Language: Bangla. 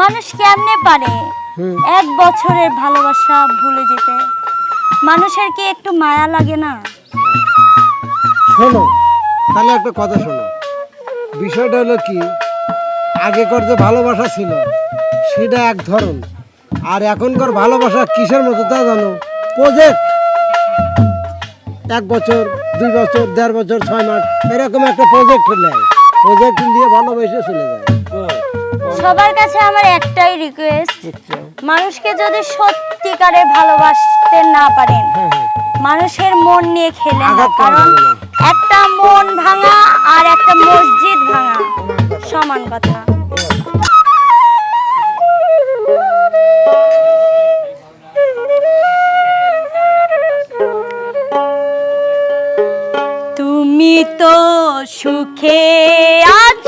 মানুষ কেমনে পারে? এক বছরের ভালোবাসা ভুলে যেতে। মানুষের কি একটু মায়া লাগে না? শোনো তাহলে একটা কথা শোনো। বিষয়টা হলো কি আগেকার যে ভালোবাসা ছিল সেটা এক ধরন। আর এখনকার ভালোবাসা কিসের মতো তা জানো? প্রজেক্ট এক বছর দুই বছর দেড় বছর ছয় মাস এরকম একটা প্রজেক্ট নেয় প্রজেক্ট দিয়ে ভালোবেসে চলে যায়। সবার কাছে আমার একটাই রিকোয়েস্ট মানুষকে যদি সত্যিকারে ভালোবাসতে না পারেন মানুষের মন নিয়ে খেলে কারণ একটা মন ভাঙা আর একটা মসজিদ ভাঙা সমান কথা। তুমি তো সুখে আজ